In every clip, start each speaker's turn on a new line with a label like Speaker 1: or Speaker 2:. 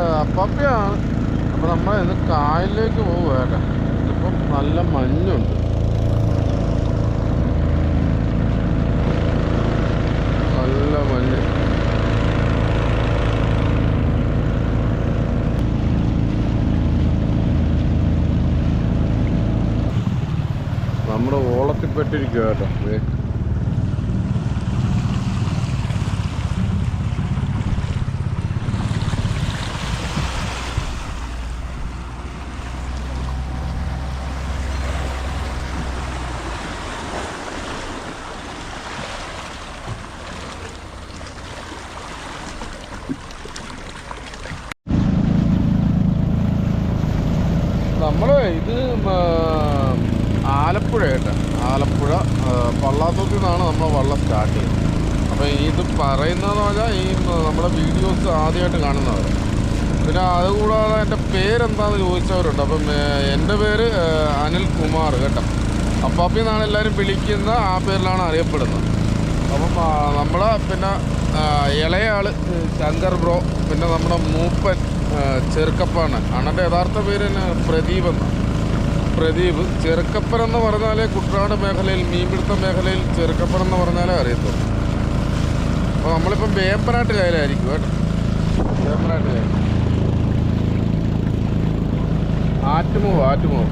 Speaker 1: Hi അപ്പൊ നമ്മൾ ഇന്ന് കായലിലേക്ക് പോകുക ഇപ്പം നല്ല മഞ്ഞുണ്ട്. നല്ല മഞ്ഞ്. നമ്മുടെ ഓളത്തിൽ ഓളത്തിൽപ്പെട്ടിരിക്കുക കേട്ടോ ദേ. നമ്മൾ ഇത് ആ, ആലപ്പുഴ കേട്ടോ ആലപ്പുഴ ആ, പള്ളാത്തൂത്തിൽ നിന്നാണ് നമ്മൾ വള്ളം സ്റ്റാർട്ട് ചെയ്യുന്നത് അപ്പോൾ ഇത് പറയുന്നതെന്ന് പറഞ്ഞാൽ ഈ മ- നമ്മുടെ വീഡിയോസ് ആദ്യമായിട്ട് കാണുന്നവർ പിന്നെ അതുകൂടാതെ എന്റെ പേരെന്താണെന്ന് ചോദിച്ചവരുണ്ട്. അപ്പം എന്റെ പേര് അനിൽ കുമാർ കേട്ടോ. അപ്പാപ്പി എന്നാണ് എല്ലാവരും വിളിക്കുന്ന ആ പേരിലാണ് അറിയപ്പെടുന്നത്. അപ്പം നമ്മൾ പിന്നെ ഇളയാൾ ശങ്കർ ബ്രോ പിന്നെ നമ്മുടെ മൂപ്പൻ ചെറുക്കപ്പാണ്. അണ്ണന്റെ യഥാർത്ഥ പേര് തന്നെ പ്രദീപ് എന്നാണ് പ്രദീപ് ചെറുക്കപ്പൻ എന്ന് പറഞ്ഞാലേ കുട്ടനാട് മേഖലയിൽ മീൻപിടുത്ത മേഖലയിൽ ചെറുക്കപ്പൻ എന്ന് പറഞ്ഞാലേ അറിയത്തുള്ളൂ. അപ്പോൾ നമ്മളിപ്പം വേമ്പനാട്ട് കായലായിരിക്കും കേട്ടോ. വേമ്പനാട്ട് കായൽ ആറ്റുമൂവ് ആറ്റുമൂവ്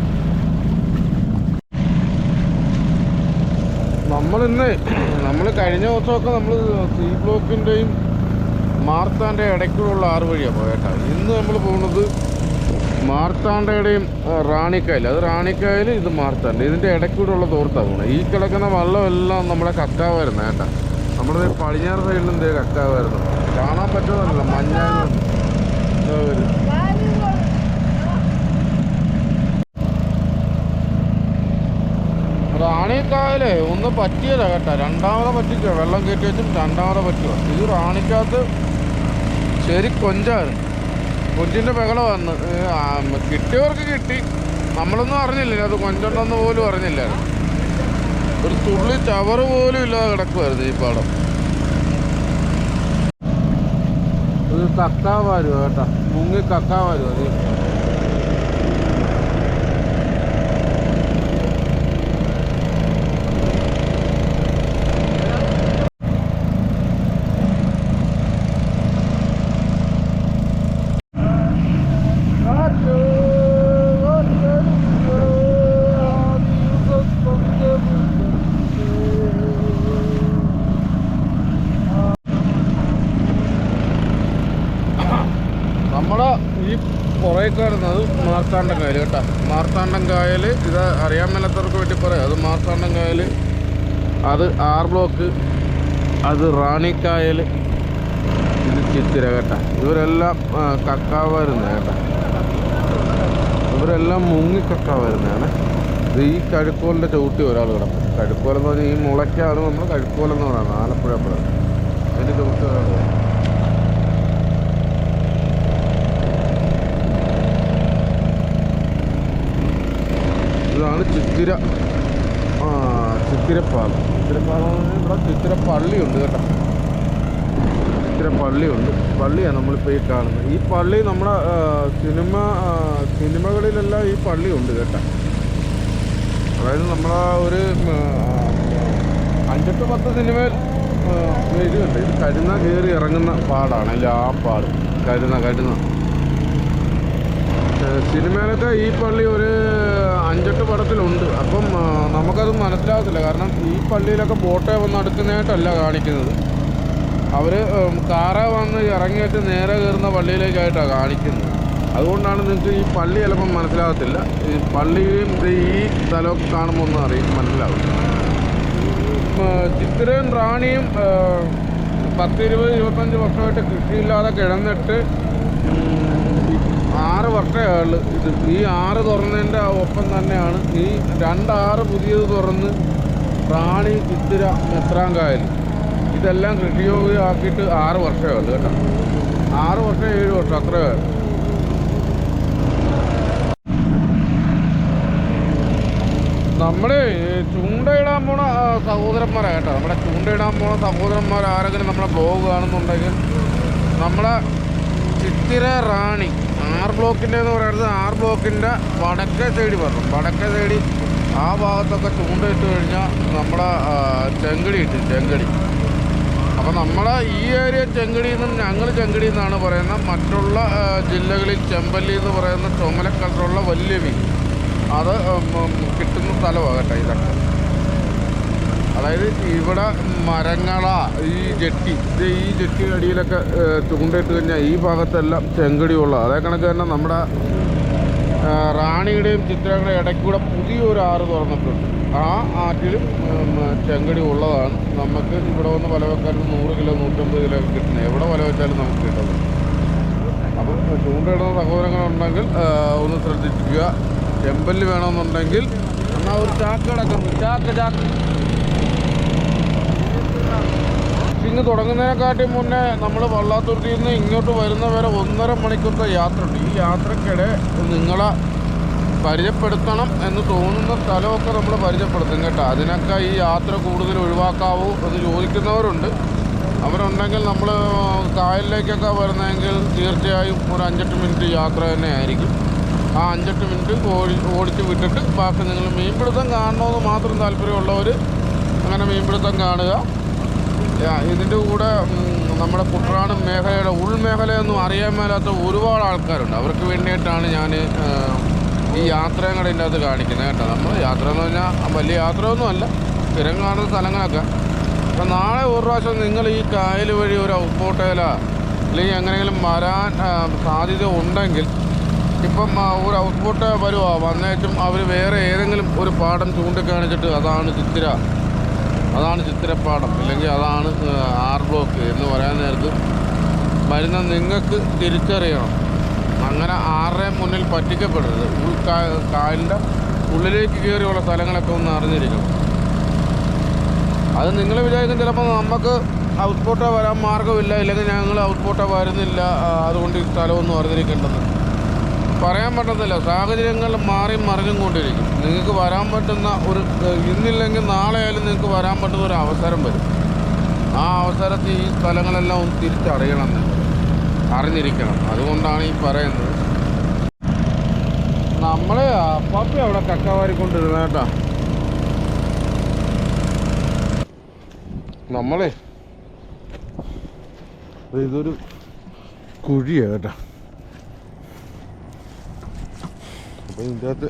Speaker 1: നമ്മളിന്ന് നമ്മൾ കഴിഞ്ഞ ദിവസമൊക്കെ നമ്മൾ സി ബ്ലോക്കിന്റെയും മാർത്താന്റെ ഇടയ്ക്കുള്ള ആറ് വഴിയാണ് പോയേട്ടാ. ഇന്ന് നമ്മൾ പോകുന്നത് മാർത്താണ്ടയുടെയും റാണിക്കായൽ അത് റാണിക്കായൽ ഇത് മാർത്താണ്ട ഇതിന്റെ ഇടയ്ക്കൂടെയുള്ള തോർത്താണ് പോകുന്നത് ഈ കിടക്കുന്ന വെള്ളമെല്ലാം നമ്മുടെ കക്കാവായിരുന്നു കേട്ടാ. നമ്മുടെ പടിഞ്ഞാറ് സൈഡിൽ എന്തേ കക്കാവായിരുന്നു. കാണാൻ പറ്റുന്നതല്ല മഞ്ഞ റാണിക്കായൽ ഒന്ന് പറ്റിയതാ കേട്ടോ. രണ്ടാമത് പറ്റിക്കുക വെള്ളം കയറ്റി വെച്ചും രണ്ടാമത് പറ്റുക ഇത് റാണിക്കകത്ത് ശരി കൊഞ്ചായിരുന്നു. കൊഞ്ചിന്റെ ബഹളം വന്ന്. കിട്ടിയവർക്ക് കിട്ടി. നമ്മളൊന്നും അറിഞ്ഞില്ല അത് കൊഞ്ചുണ്ടെന്ന് പോലും അറിഞ്ഞില്ലായിരുന്നു. ഒരു തുള്ളി ചവറ് പോലും ഇല്ലാതെ കിടക്കുമായിരുന്നു ഈ പാടം. ഒരു കക്കാവാരുവാ കേട്ടോ. മുങ്ങി കക്കാവാരും അത് നമ്മുടെ ഈ പുറകെ കാണുന്നത് മാർത്താണ്ഡം കായൽ കേട്ടോ. മാർത്താണ്ഡം കായൽ ഇത് അറിയാൻ മേലാത്തവർക്ക് വേണ്ടി പറയാം. അത് മാർത്താണ്ഡം കായൽ അത് ആർ ബ്ലോക്ക് അത് റാണിക്കായൽ ഇത് ചിത്തിര കേട്ടോ. ഇവരെല്ലാം ആ, വരുന്നത് കേട്ടോ. ഇവരെല്ലാം മുങ്ങി കക്കാവാരുന്നതാണ് ഇത് ഈ കഴുക്കോലിന്റെ ചവിട്ടി ഒരാൾ കിടക്കും കഴുക്കോലെന്ന് പറഞ്ഞാൽ ഈ മുളയ്ക്കാണ് നമ്മൾ കഴുക്കോലെന്ന് പറയുന്നത്. ആലപ്പുഴ അപ്പുറം അതിന്റെ ചവിട്ടി ഒരാൾ കിടക്കും ഇതാണ് ചിത്തിര. ആ ചിത്തിരപ്പാലം. ചിത്തിരപ്പാലം ഇവിടെ ചിത്തിര പള്ളിയുണ്ട് കേട്ടോ. ചിത്തിര പള്ളിയുണ്ട് പള്ളിയാണ് നമ്മളിപ്പോൾ ഈ കാണുന്നത്. ഈ പള്ളി നമ്മുടെ സിനിമ സിനിമകളിലെല്ലാം ഈ പള്ളിയുണ്ട് കേട്ടോ. അതായത് നമ്മളെ ഒരു അഞ്ചെട്ട് പത്ത് സിനിമയിൽ എഴുതിയുണ്ട് ഇത് കരുന്ന കയറി ഇറങ്ങുന്ന പാടാണ്. അല്ല ആ പാട്. കരുന്ന കരുന്ന സിനിമയിലൊക്കെ ഈ പള്ളി ഒരു അഞ്ചെട്ട് പടത്തിലുണ്ട്. അപ്പം നമുക്കത് മനസ്സിലാകത്തില്ല കാരണം ഈ പള്ളിയിലൊക്കെ ബോട്ടെ വന്ന് അടുക്കുന്നതായിട്ടല്ല കാണിക്കുന്നത്. അവർ കാറ വന്ന് ഇറങ്ങിയിട്ട് നേരെ കയറുന്ന പള്ളിയിലേക്കായിട്ടാണ് കാണിക്കുന്നത്. അതുകൊണ്ടാണ് നിങ്ങൾക്ക് ഈ പള്ളി ചിലപ്പം മനസ്സിലാകത്തില്ല ഈ പള്ളിയും ഈ സ്ഥലമൊക്കെ കാണുമ്പോൾ ഒന്നും അറിയും മനസ്സിലാവും ചിത്രയും റാണിയും പത്തിരുപത് പത്ത് ഇരുപത് ഇരുപത്തഞ്ച് വർഷമായിട്ട് കൃഷിയില്ലാതെ കിടന്നിട്ട് ആറ് വർഷമായുള്ളു ഇത് ഈ ആറ് തുറന്നതിന്റെ ഒപ്പം തന്നെയാണ് ഈ രണ്ടാറ് പുതിയത് തുറന്ന് റാണി ചിത്തിര മെത്രാങ്കായൽ ഇതെല്ലാം കൃഷിയോഗ്യമാക്കിയിട്ട് ആറ് വർഷമേ ഉള്ളൂ കേട്ടോ. ആറ് വർഷം ഏഴ് വർഷം അത്രയേ നമ്മുടെ ചൂണ്ടയിടാൻ പോണ സഹോദരന്മാരാണ് സഹോദരന്മാരാ കേട്ടോ. നമ്മുടെ ചൂണ്ടയിടാൻ പോണ സഹോദരന്മാർ ആരെങ്കിലും നമ്മളെ ബ്ലോഗ് കാണുന്നുണ്ടെങ്കിൽ നമ്മളെ ചിത്തിര റാണി ആർ ബ്ലോക്കിന്റെ എന്ന് പറയുന്നത് ആർ ബ്ലോക്കിന്റെ വടക്കേ തേടി പറഞ്ഞു. വടക്കേ സൈഡ് ആ ഭാഗത്തൊക്കെ ചൂണ്ടയിട്ട് കഴിഞ്ഞാൽ നമ്മുടെ ചെങ്കടി കിട്ടും ചെങ്കടി. അപ്പോൾ നമ്മളെ ഈ ഏരിയ ചെങ്കടി നിന്നും ഞങ്ങൾ ചെങ്കടി എന്നാണ് പറയുന്നത്. മറ്റുള്ള ജില്ലകളിൽ ചെമ്പല്ലി എന്ന് പറയുന്ന ചുമല കളറുള്ള വലിയ മീൻ. അത് കിട്ടുന്ന സ്ഥലമാകട്ടെ കേട്ടോ ഇതൊക്കെ. അതായത് ഇവിടെ മരങ്ങള ഈ ജെട്ടി. ഇത് ഈ ജെട്ടിയുടെ അടിയിലൊക്കെ ചൂണ്ടിട്ട് കഴിഞ്ഞാൽ ഈ ഭാഗത്തെല്ലാം ചെങ്കടിയുള്ള. അതേ കണക്ക് തന്നെ നമ്മുടെ റാണിയുടെയും ചിത്രങ്ങളുടെയും ഇടയ്ക്കൂടെ പുതിയൊരു ആറ് തുറന്നിട്ടുണ്ട്. ആ ആറ്റിലും ചെങ്കടി ഉള്ളതാണ്. നമുക്ക് ഇവിടെ വന്ന് വല വെക്കാനും നൂറ് കിലോ നൂറ്റമ്പത് കിലോ കിട്ടുന്നത് എവിടെ വല വെച്ചാലും നമുക്ക് കിട്ടുന്നത് അപ്പം ചൂണ്ടയിടുന്ന സഹോദരങ്ങളുണ്ടെങ്കിൽ ഒന്ന് ശ്രദ്ധിക്കുക ചെമ്പല്ല് വേണമെന്നുണ്ടെങ്കിൽ എന്നാൽ ഒരു ചാക്ക് കിടക്കും ചാക്ക് ചാക്ക്. ഫിഷിങ് തുടങ്ങുന്നതിനെക്കാട്ടി മുന്നേ നമ്മൾ വള്ളാത്തുരുത്തിൽ നിന്ന് ഇങ്ങോട്ട് വരുന്നവരെ ഒന്നര മണിക്കൂറത്തെ യാത്രയുണ്ട്. ഈ യാത്രക്കിടെ നിങ്ങളെ പരിചയപ്പെടുത്തണം എന്ന് തോന്നുന്ന സ്ഥലമൊക്കെ നമ്മൾ പരിചയപ്പെടുത്തും കേട്ടോ. അതിനൊക്കെ ഈ യാത്ര കൂടുതൽ ഒഴിവാക്കാവൂ എന്ന് ചോദിക്കുന്നവരുണ്ട്. അവരുണ്ടെങ്കിൽ നമ്മൾ കായലിലേക്കൊക്കെ വരുന്നതെങ്കിൽ തീർച്ചയായും ഒരു അഞ്ചെട്ട് മിനിറ്റ് യാത്ര തന്നെ ആയിരിക്കും. ആ അഞ്ചെട്ട് മിനിറ്റ് ഓടി ഓടിച്ച് വിട്ടിട്ട് ബാക്കി നിങ്ങൾ മീൻപിടുത്തം കാണണമെന്ന് മാത്രം താല്പര്യമുള്ളവർ അങ്ങനെ മീൻപിടുത്തം കാണുക. ഇതിന്റെ കൂടെ നമ്മുടെ കുട്ടനാടൻ മേഖലയുടെ ഉൾമേഖലയൊന്നും അറിയാൻ മേലാത്ത ഒരുപാട് ആൾക്കാരുണ്ട്. അവർക്ക് വേണ്ടിയിട്ടാണ് ഞാൻ ഈ യാത്രയും കൂടെ ഇതിന്റെ അകത്ത് കാണിക്കുന്നത് കേട്ടോ. നമ്മൾ യാത്ര എന്ന് പറഞ്ഞാൽ വലിയ യാത്രയൊന്നും അല്ല. സ്ഥിരം കാണുന്ന സ്ഥലങ്ങളൊക്കെ. അപ്പം നാളെ ഒരു പ്രാവശ്യം നിങ്ങൾ ഈ കായൽ വഴി ഒരു ഔട്ട്ബോട്ടേല അല്ലെങ്കിൽ എങ്ങനെയെങ്കിലും വരാൻ സാധ്യത ഉണ്ടെങ്കിൽ ഇപ്പം ഒരു ഔട്ട്പുട്ട് വരുവാ. വന്നേച്ചും അവർ വേറെ ഏതെങ്കിലും ഒരു പാഠം ചൂണ്ടിക്കാണിച്ചിട്ട് അതാണ് ചിത്തിര. അതാണ് ചിത്തിരപ്പാടം അല്ലെങ്കിൽ അതാണ് ആർ ബ്ലോക്ക് എന്ന് പറയാൻ നേരത്ത് വരുന്ന നിങ്ങൾക്ക് തിരിച്ചറിയണം. അങ്ങനെ ആരുടെ മുന്നിൽ പറ്റിക്കപ്പെടരുത്. ഉൾക്കാ കായലിന്റെ ഉള്ളിലേക്ക് കയറിയുള്ള സ്ഥലങ്ങളൊക്കെ ഒന്ന് അറിഞ്ഞിരിക്കണം. അത് നിങ്ങൾ വിചാരിക്കും ചിലപ്പോൾ നമുക്ക് ഔട്ട് ബോട്ടോ വരാൻ മാർഗമില്ല ഇല്ലെങ്കിൽ ഞങ്ങൾ ഔട്ട് ബോട്ടോ വരുന്നില്ല അതുകൊണ്ട് ഈ സ്ഥലമൊന്നും അറിഞ്ഞിരിക്കേണ്ടത് പറയാൻ പറ്റത്തില്ല. സാഹചര്യങ്ങൾ മാറി മറിഞ്ഞും കൊണ്ടിരിക്കും. നിങ്ങൾക്ക് വരാൻ പറ്റുന്ന ഒരു ഇന്നില്ലെങ്കിൽ നാളെ ആയാലും നിങ്ങൾക്ക് വരാൻ പറ്റുന്ന ഒരു അവസരം വരും. ആ അവസരത്തിൽ ഈ സ്ഥലങ്ങളെല്ലാം ഒന്ന് തിരിച്ചറിയണം അറിഞ്ഞിരിക്കണം. അതുകൊണ്ടാണ് ഈ പറയുന്നത്. നമ്മളെ അപ്പാപ്പി അവിടെ കക്കവാരിക്കൊണ്ടിരുന്ന കേട്ടാ. നമ്മളെ ഇതൊരു കുഴിയാണ് കേട്ടോ. അപ്പോൾ ഇതിന്റെ അകത്ത്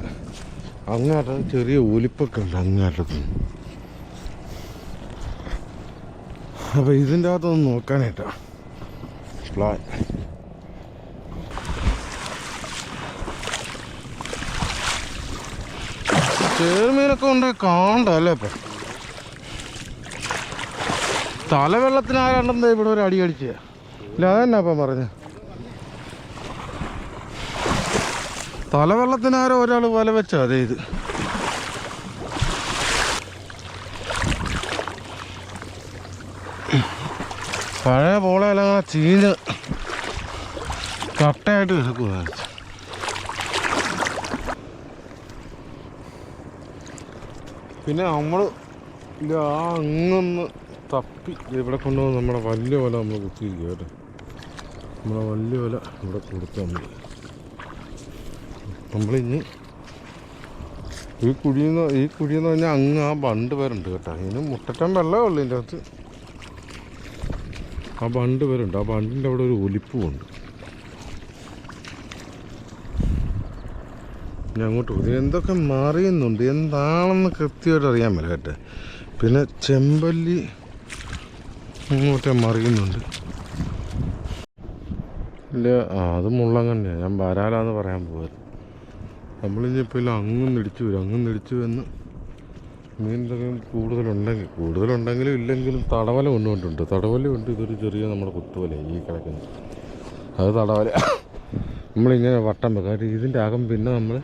Speaker 1: അങ്ങാട്ടത് ചെറിയ ഒലിപ്പൊക്കെ ഉണ്ട് അങ്ങാട്ടത്ത് അപ്പോൾ ഇതിന്റെ അകത്തൊന്ന് നോക്കാനായിട്ടാ. പ്ലാൻ ചേർമീനൊക്കെ ഉണ്ട് കാണണ്ട അല്ലേ ഇപ്പം? തലവെള്ളത്തിന് ആരാണ്ടെന്താ ഇവിടെ ഒരു അടി അടിച്ച? ഇല്ല അതന്നെ അപ്പം പറഞ്ഞു. തലവെള്ളത്തിനാരോ ഒരാൾ വല വെച്ചാ അതെ ഇത്. പഴയ പോളയെല്ലാം അങ്ങനെ കട്ടയായിട്ട് കിടക്കുക പിന്നെ നമ്മൾ ആ അങ്ങൊന്ന് തപ്പി. ഇവിടെ കൊണ്ടുവന്ന് നമ്മുടെ വലിയ വല നമ്മൾ കുത്തിയിരിക്കുക കേട്ടോ. നമ്മളെ വലിയ വല ഇവിടെ കൊടുത്താൽ നമ്മൾ നമ്മളിഞ്ഞ് ഈ കുഴിന്ന് ഈ കുഴിയെന്ന് പറഞ്ഞാൽ അങ്ങ് ആ ബണ്ട് വരുന്നുണ്ട് കേട്ടോ. ഇതിന് മുട്ടറ്റം വെള്ളമേ ഉള്ളൂ ഇതിന്റെ അകത്ത്. ആ ബണ്ട് വരുന്നുണ്ട് ആ ബണ്ടിന്റെ അവിടെ ഒരു ഒലിപ്പുമുണ്ട് ഞാൻ അങ്ങോട്ട് പോകും എന്തൊക്കെ മറിയുന്നുണ്ട്? എന്താണെന്ന് കൃത്യമായിട്ട് അറിയാൻ പറ്റില്ല കേട്ടോ. പിന്നെ ചെമ്പല്ലി അങ്ങോട്ടേ മറിയുന്നുണ്ട്. ഇല്ല അത് മുള്ളങ്ങന്നെയാണ് ഞാൻ വരാലാന്ന് പറയാൻ പോയത് നമ്മളിനിപ്പോൾ ഇല്ല അങ്ങും ഇടിച്ചു വരും. അങ്ങും ഇടിച്ചു വന്ന് മീൻ എന്തെങ്കിലും കൂടുതലുണ്ടെങ്കിൽ കൂടുതലുണ്ടെങ്കിലും ഇല്ലെങ്കിലും തടവല കൊണ്ടുകൊണ്ടുണ്ട് തടവല ഉണ്ട് ഇതൊരു ചെറിയ നമ്മുടെ കുത്തുവല ഈ കിടക്കുന്നത് അത് തടവല. നമ്മളിങ്ങനെ വട്ടം വെക്കുക കാര്യം ഇതിന്റെ അകം പിന്നെ നമ്മൾ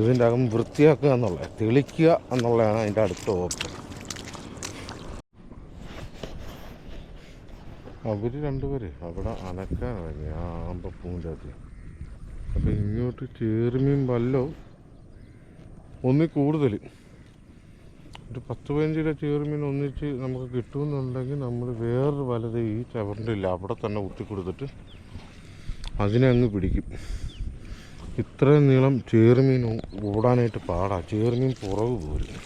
Speaker 1: ഇതിന്റെ അകം വൃത്തിയാക്കുക എന്നുള്ളത്. തെളിക്കുക എന്നുള്ളതാണ് അതിന്റെ അടുത്ത ഓപ്ഷൻ അവർ രണ്ടുപേര് അവിടെ അനക്കാൻ ഇറങ്ങി. ആ ആമ്പപ്പൂവിന്റെ അതിൽ ഇങ്ങോട്ട് ചേറുമീൻ വല്ലോ. ഒന്നിൽ കൂടുതൽ ഒരു പത്ത് പതിനഞ്ച് കിലോ ചേറുമീൻ ഒന്നിച്ച് നമുക്ക് കിട്ടുമെന്നുണ്ടെങ്കിൽ നമ്മൾ വേറൊരു വലത് ഈ ചവറിന്റെ അവിടെ തന്നെ കുത്തി കൊടുത്തിട്ട്
Speaker 2: അതിനെ അങ്ങ് പിടിക്കും. ഇത്രയും നീളം ചേറുമീൻ ഓടാനായിട്ട് പാടാ. ചേറുമീൻ പുറകു പോരും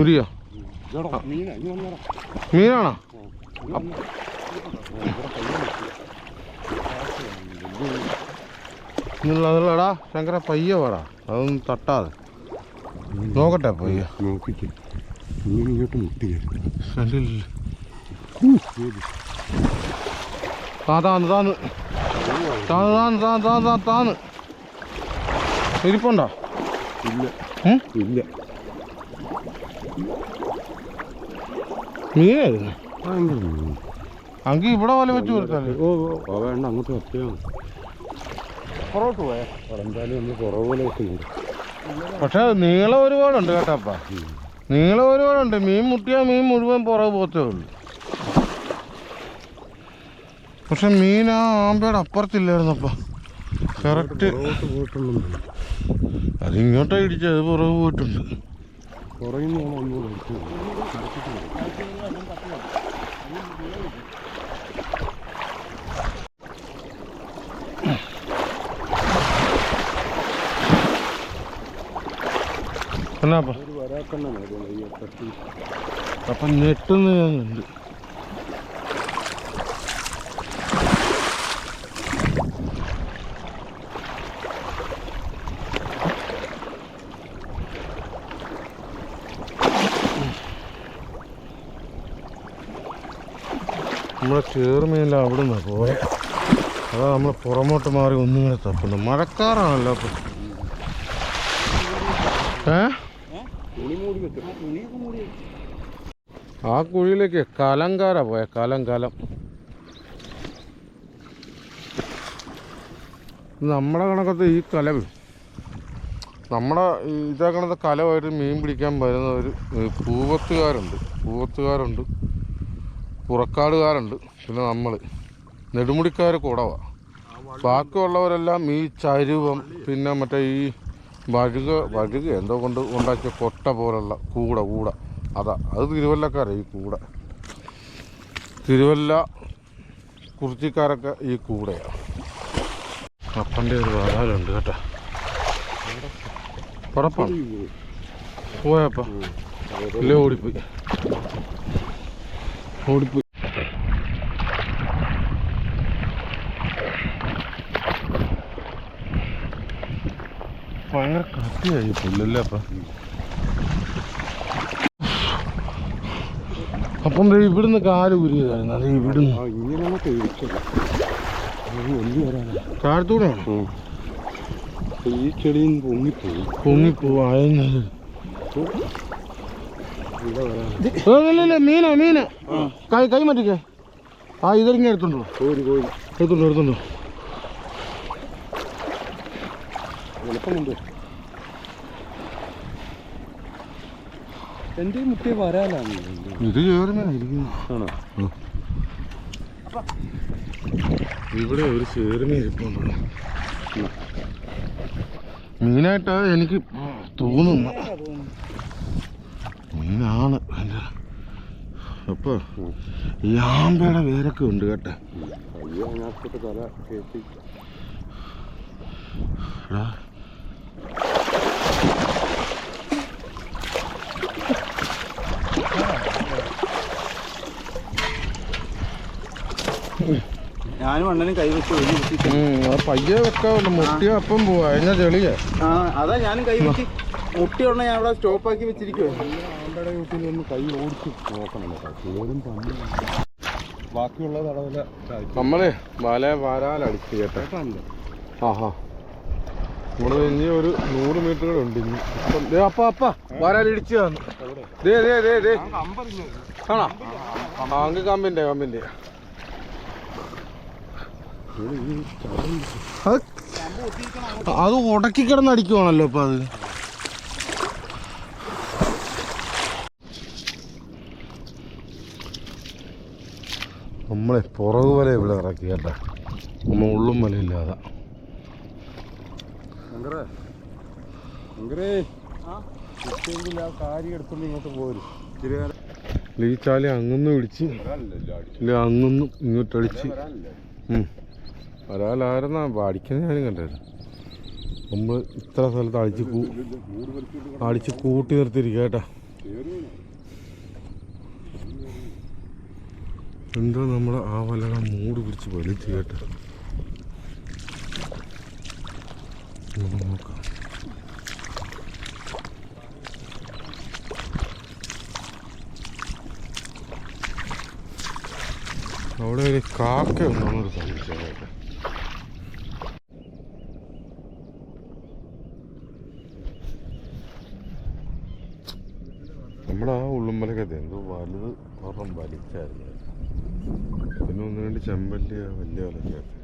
Speaker 2: ദൂരിയോ? മീനാണോ? എന്നുള്ളതല്ലടാ ശങ്കര പയ്യ വേടാ അതൊന്നും തട്ടാതെ. നോക്കട്ടെ പയ്യ. താന്ന് താന്ന്. താന്ന് ഇരിപ്പുണ്ടോ?
Speaker 3: ഇല്ല. ഇല്ല. മീൻ
Speaker 2: അങ്കി ഇവിടെ വല വെച്ച് കൊടുക്കാല്ലേ
Speaker 3: ഓ ഓ, വേണ്ട അങ്ങോട്ട് ഒറ്റയാണ്
Speaker 2: പുറകോട്ട് പോയാ.
Speaker 3: എന്തായാലും നമ്മൾ കുറവ് പോലെ വെക്കുന്നുണ്ട്
Speaker 2: പക്ഷെ നീളം ഒരുപാടുണ്ട് കേട്ടപ്പ നീളം ഒരുപാടുണ്ട്. മീൻ മുട്ടിയാ മീൻ മുഴുവൻ പുറകെ പോത്തേ ഉള്ളൂ. പക്ഷെ മീൻ ആ ആമ്പയുടെ അപ്പുറത്തില്ലായിരുന്നപ്പ കറക്റ്റ്
Speaker 3: അതിങ്ങോട്ടാ പോയിട്ടുണ്ടെന്ന്
Speaker 2: അത് ഇങ്ങോട്ടാ ഇടിച്ചത്. പുറകെ പോയിട്ടുണ്ട്.
Speaker 3: പുറകിൽ നിന്നാണ് ഒന്നുകൂടെ എടുത്തത്
Speaker 2: അപ്പം? നെട്ടുന്ന നമ്മളെ ചേർമയില്ല അവിടെ നിന്നാ പോയെ അതാ നമ്മൾ പുറമോട്ട് മാറി ഒന്നിങ്ങനെ തപ്പുന്നു. മഴക്കാറാണല്ലോ അപ്പൊ ഏ? ആ കുഴിയിലേക്ക് കലങ്കാര പോയ കലം കലം നമ്മുടെ കണക്കത്തെ ഈ കലം നമ്മുടെ ഇതാക്കണത്തെ ഇതേ കണത്തെ കലമായിട്ട് മീൻ പിടിക്കാൻ വരുന്ന ഒരു പൂവത്തുകാരുണ്ട് പൂവത്തുകാരുണ്ട്. പുറക്കാടുകാരുണ്ട്. പിന്നെ നമ്മൾ നെടുമുടിക്കാർ കുടവ. ബാക്കിയുള്ളവരെല്ലാം ഈ ചരുവം പിന്നെ മറ്റേ ഈ വഴുക വഴുക എന്തോ കൊണ്ട് ഉണ്ടാക്കിയ കൊട്ട പോലുള്ള കൂട കൂട. അതാ. അത് തിരുവല്ലക്കാരാണ് ഈ കൂട. തിരുവല്ല കുറിച്ചിക്കാരൊക്കെ ഈ കൂടെയാണ് കപ്പന്റെ ഒരു വരാലുണ്ട് കേട്ടോ. ഉറപ്പാണ്. പോയപ്പോ. ഓടിപ്പോയി. ഓടിപ്പോയി ഭയങ്കര കട്ടിയായി പുല്ലല്ലേ അപ്പൊ? അപ്പം ഇവിടുന്ന് കാൽ ഉരുകയായിരുന്നു അത് ഇവിടുന്ന്
Speaker 3: കാലത്തൂടെയാണ്? ഈ ചെടിയിൽ പൊങ്ങിപ്പോയി. പൊങ്ങിപ്പോ അയഞ്ഞത്.
Speaker 2: ഇല്ല മീന മീന. കൈ കൈ മാറ്റിക്കേ. ആ ഇതിറങ്ങി എടുത്തുണ്ടോ
Speaker 3: കോഴി കോഴി
Speaker 2: എടുത്തുണ്ടോ എടുത്തുണ്ടോ
Speaker 3: എളുപ്പമുണ്ട് എന്റെ മുട്ടിയ വരാനാണ്
Speaker 2: ഇത്? ഇവിടെ ഒരു ചേർമീൻ ഇരിപ്പുണ്ടല്ലോ മീനായിട്ട് എനിക്ക് തോന്നുന്നു. മീനാണ് എന്റെ അപ്പൊ ലാമ്പയുടെ വേരൊക്കെ ഉണ്ട് കേട്ടെ. എടാ.
Speaker 4: ഞാനും അണ്ണനും കൈവച്ച്
Speaker 2: പയ്യെ വെക്കാവുള്ളൂ മുട്ടിയ അപ്പം പോവാ. അതിനാ ചെളിയേ
Speaker 4: ആ അതാ ഞാനും കൈവച്ച് മുട്ടി ഉടനെ ഞാൻ അവിടെ സ്റ്റോപ്പാക്കി വെച്ചിരിക്കുവോ.
Speaker 3: ആമ്പയുടെ വീട്ടിൽ ഒന്ന് കൈ ഓടിച്ച് നോക്കണം കേട്ടോ. ചേരും പന്നി. ബാക്കിയുള്ള തടവില
Speaker 2: നമ്മളെ വല വരാലടിച്ച് കേട്ടോ. ആഹാ. ഇനി ഒരു നൂറ് മീറ്റർ കൂടെ ഉണ്ട് ഇനി. ഇപ്പം ദേ അപ്പ അപ്പ. വരാലിടിച്ച് തന്നു ദേ ദേ ദേ ദേ. ആണോ? അങ്ങ് കമ്പിന്റെ അത് അത് ഉടക്കി കിടന്നടിക്കുവാണല്ലോ ഇപ്പൊ അത്. നമ്മളെ പുറകു വല ഇവിടെ ഇറക്കി കേട്ടോ. നമ്മൾ ഉള്ളും വലയില്ലാതെ
Speaker 3: ഇല്ലാതെ. ലീച്ചാലി ഇങ്ങോട്ട്
Speaker 2: ഈ ചാലി അങ്ങൊന്നും ഇടിച്ച് ഇല്ല അങ്ങൊന്നും ഇങ്ങോട്ടടിച്ച്
Speaker 3: വരാനില്ല.
Speaker 2: ഉം. ഒരാളായിരുന്നാ അടിക്കുന്നത് ഞാനും കണ്ടായിരുന്നു നമ്മൾ ഇത്ര സ്ഥലത്ത് അടിച്ച് അടിച്ച് കൂട്ടി നിർത്തിയിരിക്കുക കേട്ടാ
Speaker 3: കയറി
Speaker 2: എന്തോ നമ്മൾ ആ വല മൂട് പിടിച്ച് വലിച്ചു കേട്ടോ. അവിടെ ഒരു കാക്ക ഉണ്ടെന്നൊരു സംശയം നമ്മുടെ ആ ഉള്ളുമ്പലക്കത്തെ എന്തോ വലുത് ഒരെണ്ണം വലിച്ചായിരുന്നു. പിന്നെ ഒന്ന് രണ്ട് ചെമ്പല്ലിയ വലിയ വിലക്കകത്ത്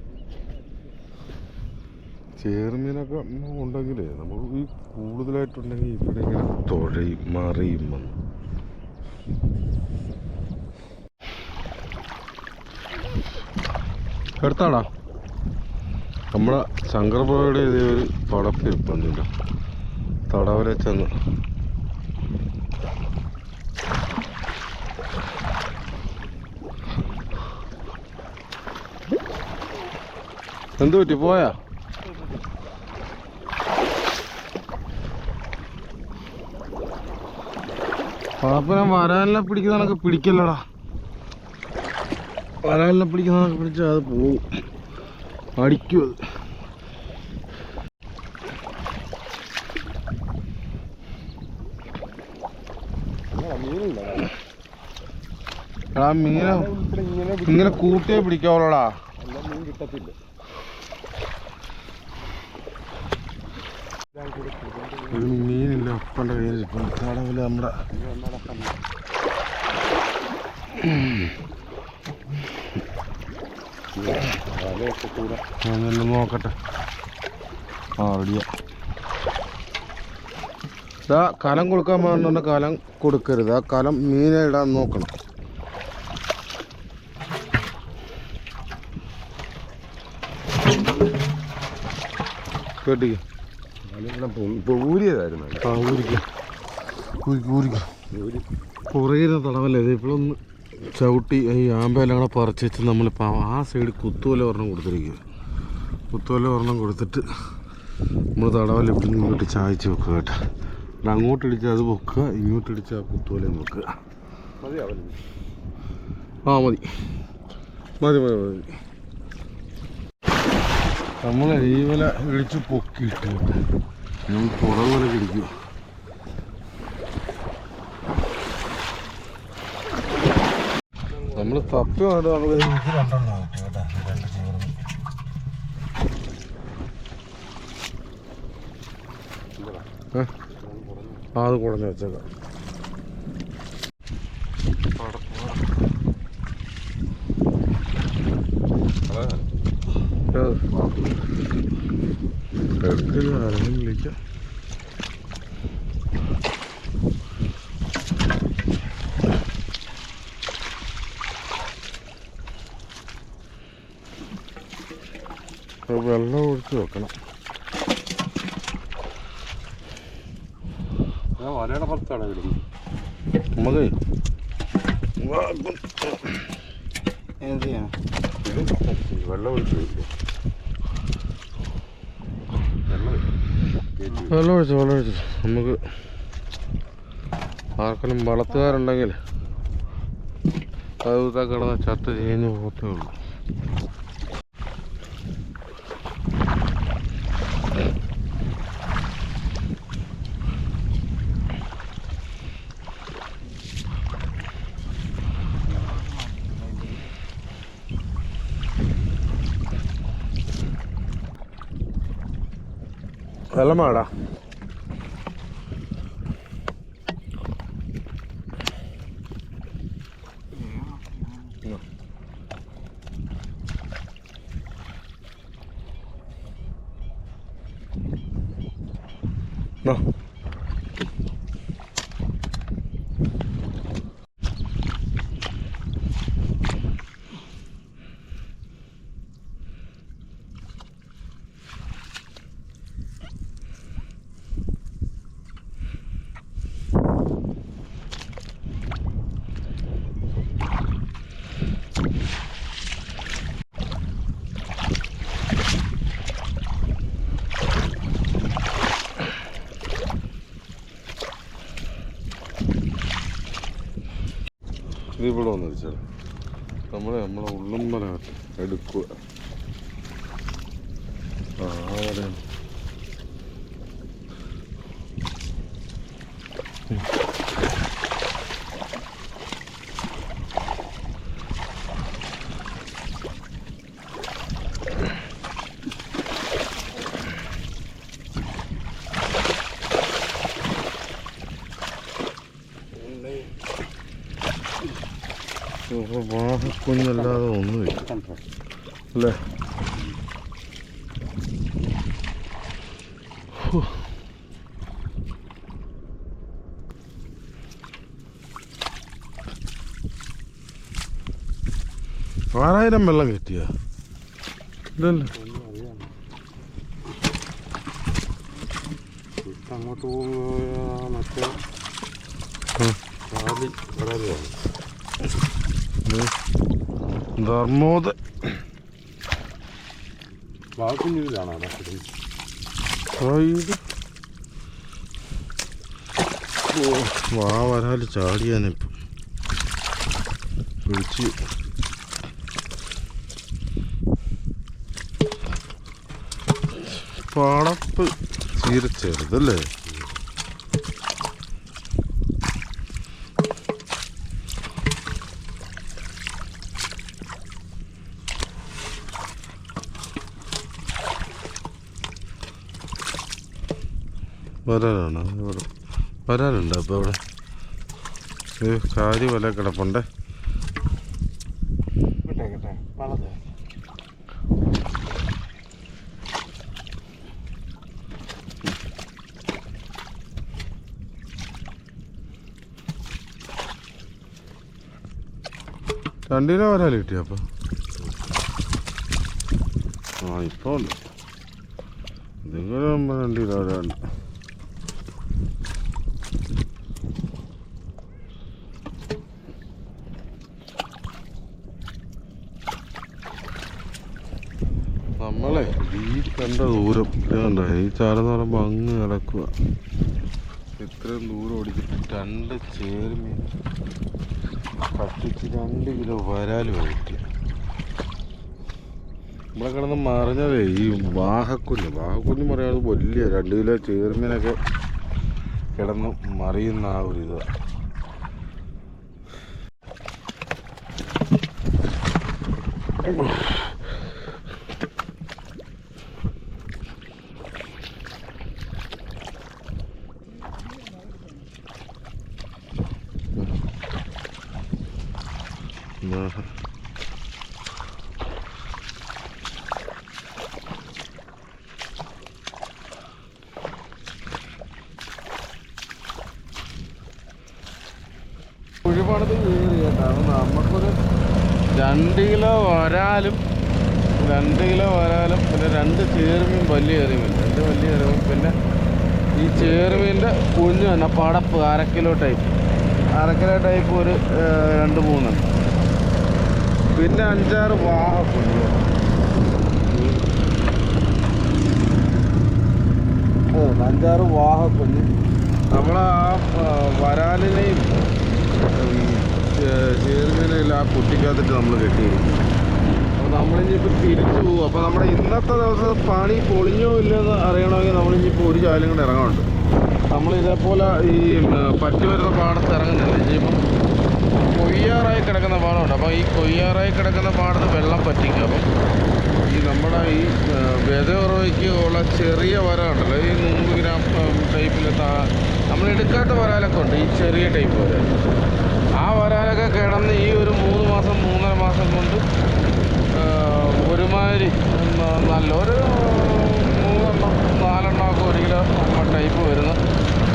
Speaker 2: ചേർമീനൊക്കെ ഉണ്ടെങ്കിലേ നമുക്ക് ഈ കൂടുതലായിട്ടുണ്ടെങ്കിൽ ഇവിടെ ഇങ്ങനെ തുഴയും മറിയും വന്ന്. എടുത്താടാ നമ്മളെ ശങ്കർബോയുടെ ഇതേ ഒരു പടപ്പ് ഇപ്പം തടവരെ ചെന്ന് എന്ത് പറ്റി? പോയാ? പാപ്പന വരാലിനെ പിടിക്കുന്നതൊക്കെ പിടിക്കല്ലടാ. വരാലിനെ പിടിക്കുന്നതൊക്കെ പിടിച്ചാൽ അത് പോവും. അടിക്കും അത്. എടാ
Speaker 3: ഇങ്ങനെ
Speaker 2: കൂട്ടിയേ പിടിക്കാവുള്ളടാ.
Speaker 3: മീൻ കിട്ടത്തില്ല.
Speaker 2: ഒരു മീനില്ല അപ്പന്റെ കയ്യിൽ. തടവിൽ നമ്മുടെ അതെല്ലാം നോക്കട്ടെ. ആ റെഡിയാ. ഇതാ കലം കൊടുക്കാൻ പറഞ്ഞ കലം കൊടുക്കരുത്. ആ കലം മീനെ ഇടാൻ നോക്കണം. കേട്ടിക്ക്
Speaker 3: ഊരിയതായിരുന്നു.
Speaker 2: ആ ഊരിക്ക. ഊരിക്ക ഊരിക്ക.
Speaker 3: ഊരി.
Speaker 2: പുറകിലെ തടവല്ലേ? ഇത് ഇപ്പോഴൊന്ന് ചവിട്ടി ഈ ആമ്പയെല്ലാം കൂടെ പറിച്ച് വെച്ച് നമ്മളിപ്പോൾ ആ സൈഡ് കുത്തുവല ഒരെണ്ണം കൊടുത്തിരിക്കുക കുത്തുവല ഒരെണ്ണം കൊടുത്തിട്ട് നമ്മൾ തടവല്ല ഇവിടെ നിന്ന് ഇങ്ങോട്ട് ചായച്ച് വെക്കുക കേട്ടോ. ഇവിടെ അങ്ങോട്ട് ഇടിച്ച് അത് വെക്കുക ഇങ്ങോട്ട് ഇടിച്ച് ആ കുത്തുവലയും വെക്കുക.
Speaker 3: മതിയാവല്ലോ
Speaker 2: ആ മതി. മതി മതി മതി. നമ്മൾ ഈ വല ഇടിച്ച് പൊക്കിയിട്ട് നമ്മൾ പുറകെ പിടിക്കുക നമ്മൾ തപ്പി നമുക്ക് രണ്ടെണ്ണം കേട്ടോ രണ്ട് ചേർന്ന് ഏ? ആ അത് കുടഞ്ഞു വെച്ചേക്കാം. ആരെങ്കിലും വിളിക്കാം അത് വെള്ളം ഒഴിച്ച് വെക്കണം
Speaker 3: വലയുടെ പുറത്താണ് ഇടുന്നത്
Speaker 2: നമുക്ക്
Speaker 4: എന്ത് ചെയ്യണം
Speaker 3: വെള്ളം ഒഴിച്ചു വെള്ളം
Speaker 2: വെള്ളം ഒഴിച്ചു നമുക്ക് ആർക്കെങ്കിലും വളർത്തുകാരുണ്ടെങ്കിൽ അത് കിടന്ന് ചത്ത് ചെയ്യുന്ന പോത്തേ ഉള്ളൂ. വെള്ളം വേടാ No.
Speaker 1: ഇത് ഇവിടെ വന്ന് വെച്ചാൽ നമ്മളെ നമ്മളെ ഉള്ളും ഉള്ളുമ്പല എടുക്കുക ആ അവിടെ വാഹക്കുഞ്ഞല്ലാതെ ഒന്നുമില്ല അല്ലേ. ആറായിരം വെള്ളം കിട്ടിയ ഇല്ലല്ലോ
Speaker 3: അങ്ങോട്ട് മറ്റേ. കാലി
Speaker 1: ധർമ്മോദ
Speaker 3: വാക്കുഞ്ഞിലാണ്
Speaker 1: വാ വരാൽ ചാടിയാനിപ്പം പിടിച്ച് പാടപ്പ്. ചീര ചെറുതല്ലേ? വരാനാണ്. ഇവിടെ വരാനുണ്ട് അപ്പോൾ ഇവിടെ കാര്യം കാരി വല കിടപ്പുണ്ടേ. രണ്ടിനെ വരാൽ കിട്ടിയ അപ്പോൾ ആ ഇപ്പോൾ ഉണ്ട്. നിങ്ങളുടെ രണ്ട് കിലോ വരാണ്ട് നമ്മളെ ഈ കണ്ട കണ്ട? ഈ ചാലെന്ന് പറയുമ്പോൾ അങ്ങ് കിടക്കുക ഇത്രയും ദൂരം ഓടിച്ചിട്ട് രണ്ട് ചേരുമീൻ കത്തിച്ച് രണ്ട് കിലോ വരാൽ വഴിട്ട് നമ്മളെ കിടന്ന് മറിഞ്ഞതേ ഈ വാഹക്കുഞ്ഞ്. വാഹക്കുഞ്ഞ് പറയുന്നത് വലിയ രണ്ട് കിലോ ചേർമീനൊക്കെ കിടന്ന് മറിയുന്ന ആ ഒരു ഇത്. ആഹാ. കുഴിപ്പണത്ത് കയറി കേട്ടോ. നമുക്കൊരു രണ്ട് കിലോ വരാലും രണ്ട് കിലോ വരാലും പിന്നെ രണ്ട് ചേർമീൻ വലിയ എറിവും രണ്ട് വലിയ എറിവും പിന്നെ ഈ ചേർമീന്റെ കുഞ്ഞു തന്നെ പടപ്പ് അര കിലോ ടൈപ്പ് അര കിലോ ടൈപ്പ് ഒരു രണ്ട് മൂന്നെണ്ണം പിന്നെ അഞ്ചാറ് വാഹ കുഞ്ഞു അഞ്ചാറ് വാഹ കുഞ്ഞ്. ആ, വരാലിനെയും ചേർമീനെയും ആ കുട്ടിക്കകത്തിട്ട് നമ്മൾ കെട്ടിയിരിക്കും. അപ്പോൾ നമ്മളിനിയിപ്പോൾ തിരിച്ചു പോകും അപ്പോൾ നമ്മുടെ ഇന്നത്തെ ദിവസം പണി പൊളിഞ്ഞോ ഇല്ലെന്ന് അറിയണമെങ്കിൽ നമ്മളിനിപ്പോൾ ഒരു ചാലും കൂടെ ഇറങ്ങാനുണ്ട്. നമ്മൾ ഇതേപോലെ ഈ പറ്റി വരുന്ന പാടത്ത് ഇറങ്ങുന്നില്ല. ഇനിയിപ്പം കൊയ്യാറായി കിടക്കുന്ന പാടമുണ്ട്. അപ്പോൾ ഈ കൊയ്യാറായി കിടക്കുന്ന പാടത്ത് വെള്ളം പറ്റിക്കും. അപ്പം ഈ നമ്മുടെ ഈ വിത ഉറവയ്ക്ക് ഉള്ള ചെറിയ വര ഉണ്ടല്ലോ ഈ നൂറ് ഗ്രാം ടൈപ്പിൽ നമ്മൾ എടുക്കാത്ത വരാലൊക്കെ ഉണ്ട്. ഈ ചെറിയ ടൈപ്പ് വരാൽ ആ വരാലൊക്കെ കിടന്ന് ഈ ഒരു മൂന്ന് മാസം മൂന്നര മാസം കൊണ്ട് ഒരുമാതിരി നല്ല നല്ലൊരു മൂന്നെണ്ണം നാലെണ്ണം ഒക്കെ ഒരു കിലോ ടൈപ്പ് വരുന്ന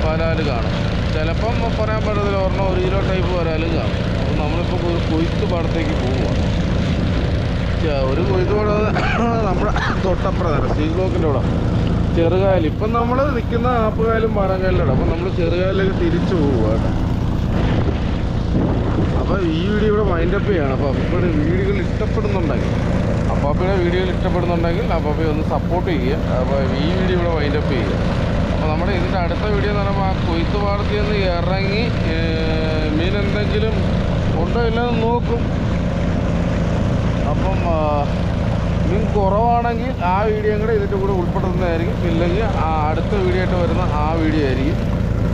Speaker 1: വരാൽ കാണും. ചിലപ്പം പറയാൻ പറ്റത്തില്ല ഒരെണ്ണം ഒരു കിലോ ടൈപ്പ് വരാലും കാണും. അപ്പോൾ നമ്മളിപ്പോൾ ഒരു കൊയ്ത്ത് പാടത്തേക്ക് പോവുകയാണ് ഒരു കൊയ്ത്ത് പാടം നമ്മുടെ തൊട്ടപ്പുറത്താണ് സീ ബ്ലോക്കിന്റെ അവിടെ. ചെറുകായൽ. ഇപ്പം നമ്മൾ നിൽക്കുന്ന ആപ്പുകായലും പാറങ്കായലിലാണ് അപ്പം നമ്മൾ ചെറുകായലിലേക്ക് തിരിച്ചു പോവുക അപ്പോൾ ഈ വീഡിയോ ഇവിടെ വൈൻഡപ്പ് ചെയ്യാണ്. അപ്പോൾ അപ്പയുടെ വീഡിയോകൾ ഇഷ്ടപ്പെടുന്നുണ്ടെങ്കിൽ അപ്പാപ്പയുടെ വീഡിയോകൾ ഇഷ്ടപ്പെടുന്നുണ്ടെങ്കിൽ അപ്പാപ്പയെ ഒന്ന് സപ്പോർട്ട് ചെയ്യുക. അപ്പോൾ ഈ വീഡിയോ ഇവിടെ വൈൻഡപ്പ് ചെയ്യുക. അപ്പോൾ നമ്മുടെ ഇതിന്റെ അടുത്ത വീഡിയോ എന്ന് പറയുമ്പോൾ ആ കൊയ്ത്ത് പാടത്തിൽ നിന്ന് ഇറങ്ങി മീൻ എന്തെങ്കിലും ഉണ്ടോ ഇല്ലെന്ന് നോക്കും. അപ്പം മീൻ കുറവാണെങ്കിൽ ആ വീഡിയോ കൂടെ ഇതിന്റെ കൂടെ ഉൾപ്പെടുത്തുന്നതായിരിക്കും. ഇല്ലെങ്കിൽ ആ അടുത്ത വീഡിയോ ആയിട്ട് വരുന്ന ആ വീഡിയോ ആയിരിക്കും.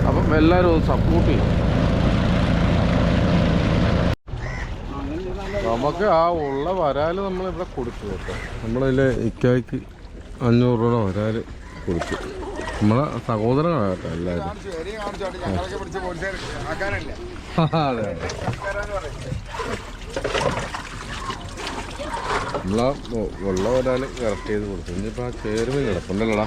Speaker 1: അപ്പം എല്ലാവരും ഒന്ന് സപ്പോർട്ട് ചെയ്യും. നമുക്ക് ആ ഉള്ള വരാൽ നമ്മളിവിടെ കൊടുത്തു കേട്ടോ. നമ്മളതിൽ ഇക്കായ്ക്ക് അഞ്ഞൂറ് രൂപ വരാൽ കൊടുത്തു. നമ്മളെ സഹോദരങ്ങളാണ് കേട്ടോ എല്ലാവരും. അതെ അതെ. നമ്മളാ വെള്ളം ഒരാൾ കറക്റ്റ് ചെയ്ത് കൊടുത്തു. ഇനിയിപ്പോൾ ആ ചേരുവ കിടപ്പുണ്ടല്ലോടാ.